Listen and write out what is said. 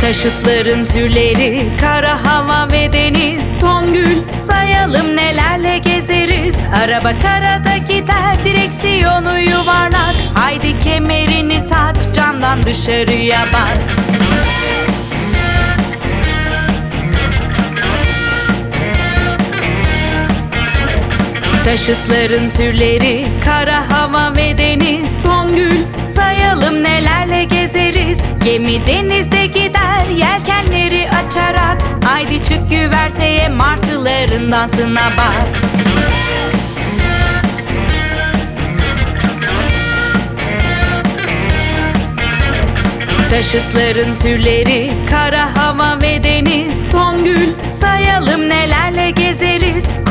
Taşıtların türleri kara hava ve deniz. Songül sayalım nelerle gezeriz. Araba karada gider direksiyonu yuvarlak. Haydi kemerini tak camdan dışarıya bak Taşıtların türleri kara hava ve deniz. Songül sayalım nelerle gezeriz. Gemi denizde gider yelkenleri açarak. Haydi çık güverteye martıların dansına bak. Taşıtların türleri kara